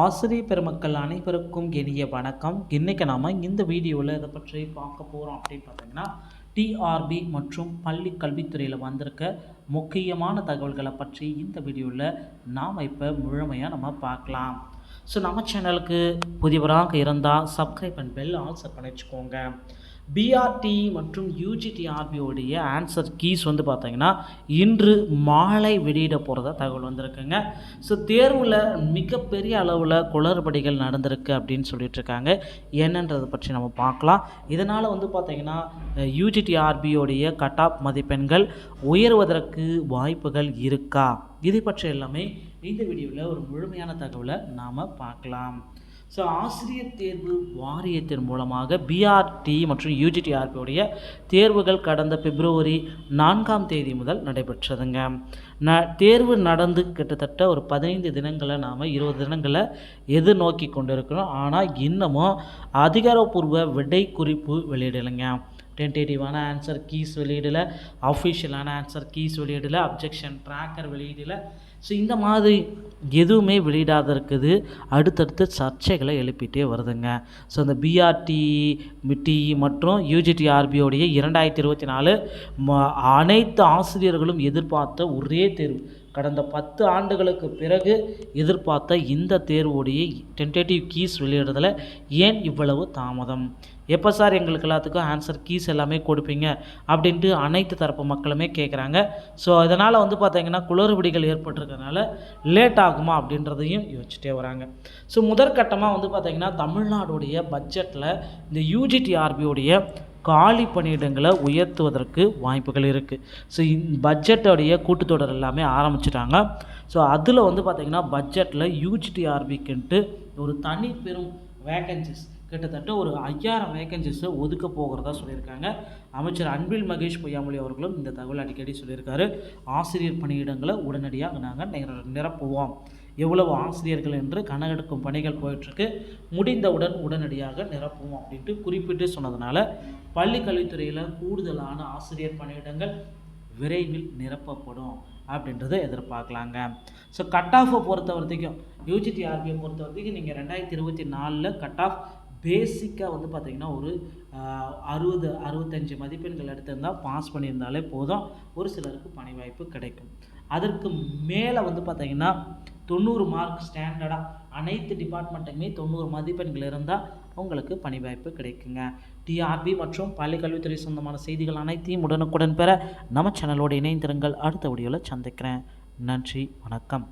ஆசிரியர் பெருமக்கள் அனைவருக்கும் இனிய வணக்கம். இன்றைக்கி நாம் இந்த வீடியோவில் இதை பற்றி பார்க்க போகிறோம் அப்படின்னு பார்த்தீங்கன்னா டிஆர்பி மற்றும் பள்ளி கல்வித்துறையில் வந்திருக்க முக்கியமான தகவல்களை பற்றி இந்த வீடியோவில் நாம் இப்போ முழுமையாக நம்ம பார்க்கலாம். ஸோ நம்ம சேனலுக்கு புதியவராக இருந்தால் சப்ஸ்கிரைப் அண்ட் பெல் ஆல்சர் பண்ணி வச்சுக்கோங்க பிஆர்டி மற்றும் யூஜிடிஆர்பியோடைய ஆன்சர் கீஸ் வந்து பார்த்தீங்கன்னா இன்று மாலை வெளியிட போகிறதா தகவல் வந்திருக்குங்க. ஸோ தேர்வில் மிகப்பெரிய அளவில் குளறுபடிகள் நடந்திருக்கு அப்படின்னு சொல்லிட்டு இருக்காங்க என்னன்றதை பற்றி நம்ம பார்க்கலாம். இதனால் வந்து பார்த்தீங்கன்னா யூஜிடிஆர்பியோடைய கட் ஆஃப் மதிப்பெண்கள் உயர்வதற்கு வாய்ப்புகள் இருக்கா? இதை பற்றி எல்லாமே இந்த வீடியோவில் ஒரு முழுமையான தகவலை நாம் பார்க்கலாம். ஸோ ஆசிரியர் தேர்வு வாரியத்தின் மூலமாக பிஆர்டி மற்றும் யூஜிடிஆர்பியுடைய தேர்வுகள் கடந்த பிப்ரவரி நான்காம் தேதி முதல் நடைபெற்றதுங்க. ந தேர்வு நடந்து கிட்டத்தட்ட ஒரு பதினைந்து தினங்களை நாம் இருபது தினங்களை எதிர்நோக்கி கொண்டு இருக்கிறோம் ஆனால் இன்னமும் அதிகாரப்பூர்வ விடை குறிப்பு வெளியிடலைங்க. டென்டேட்டிவான ஆன்சர் கீஸ் வெளியிடலை அஃபிஷியலான ஆன்சர் கீஸ் வெளியிடலை அப்ஜெக்ஷன் ட்ராக்கர் வெளியிடலை. ஸோ இந்த மாதிரி எதுவுமே வெளியிடாத இருக்குது. அடுத்தடுத்து சர்ச்சைகளை எழுப்பிட்டே வருதுங்க. ஸோ இந்த பிஆர்டி மிட்டி மற்றும் யூஜிடிஆர்பியோடைய இரண்டாயிரத்தி இருபத்தி நாலு ம அனைத்து ஆசிரியர்களும் எதிர்பார்த்த ஒரே தேர்வு. கடந்த பத்து ஆண்டுகளுக்கு பிறகு எதிர்பார்த்த இந்த தேர்வுடைய டென்டேட்டிவ் கீஸ் வெளியிடுறதுல ஏன் இவ்வளவு தாமதம்? எப்போ சார் எங்களுக்கு எல்லாத்துக்கும் ஆன்சர் கீஸ் எல்லாமே கொடுப்பீங்க? அப்படின்ட்டு அனைத்து தரப்பு மக்களுமே கேட்குறாங்க. ஸோ அதனால் வந்து பார்த்திங்கன்னா குளறுபடிகள் ஏற்பட்டிருக்கனால லேட் ஆகுமா அப்படின்றதையும் யோசிச்சுட்டே வராங்க. ஸோ முதற்கட்டமாக வந்து பார்த்திங்கன்னா தமிழ்நாடுடைய பட்ஜெட்டில் இந்த யூஜிடிஆர்பியோடைய காலி பணியிடங்களை உயர்த்துவதற்கு வாய்ப்புகள் இருக்குது ஸோ பட்ஜெட்டோடைய கூட்டத்தொடர் எல்லாமே ஆரம்பிச்சிட்டாங்க. ஸோ அதில் வந்து பார்த்திங்கன்னா பட்ஜெட்டில் யூஜிடிஆர்பிக்குன்ட்டு ஒரு தனி பெரும் வேக்கன்சிஸ் கிட்டத்தட்ட ஒரு ஐயாயிரம் வேக்கன்சிஸை ஒதுக்க போகிறதா சொல்லியிருக்காங்க. அமைச்சர் அன்பில் மகேஷ் பொய்யாமொழி அவர்களும் இந்த தகவல் அடிக்கடி சொல்லியிருக்காரு. ஆசிரியர் பணியிடங்களை உடனடியாக நாங்கள் நிரப்புவோம். எவ்வளவு ஆசிரியர்கள் என்று கணக்கெடுக்கும் பணிகள் போயிட்டுருக்கு. முடிந்தவுடன் உடனடியாக நிரப்புவோம் அப்படின்ட்டு குறிப்பிட்டு சொன்னதுனால பள்ளி கல்வித்துறையில் கூடுதலான ஆசிரியர் பணியிடங்கள் விரைவில் நிரப்பப்படும் அப்படின்றத எதிர்பார்க்கலாங்க. ஸோ கட் ஆஃபை பொறுத்த வரைக்கும் யூஜிடிஆர்பியை பொறுத்த வரைக்கும் நீங்கள் ரெண்டாயிரத்தி இருபத்தி நாலில் கட் ஆஃப் பேசிக்காக வந்து பார்த்திங்கன்னா ஒரு அறுபது அறுபத்தஞ்சு மதிப்பெண்கள் எடுத்திருந்தால் பாஸ் பண்ணியிருந்தாலே போதும். ஒரு சிலருக்கு பணி வாய்ப்பு கிடைக்கும். அதற்கு மேலே வந்து பார்த்திங்கன்னா தொண்ணூறு மார்க் ஸ்டாண்டர்டாக அனைத்து டிபார்ட்மெண்ட்டுக்குமே தொண்ணூறு மதிப்பெண்கள் இருந்தால் உங்களுக்கு பணி வாய்ப்பு கிடைக்குங்க. டிஆர்பி மற்றும் பள்ளிக்கல்வித்துறை சொந்தமான செய்திகள் அனைத்தையும் உடனுக்குடன் பெற நம்ம சேனலோடு இணைந்திருங்கள். அடுத்த வீடியோவில் சந்திக்கிறேன். நன்றி வணக்கம்.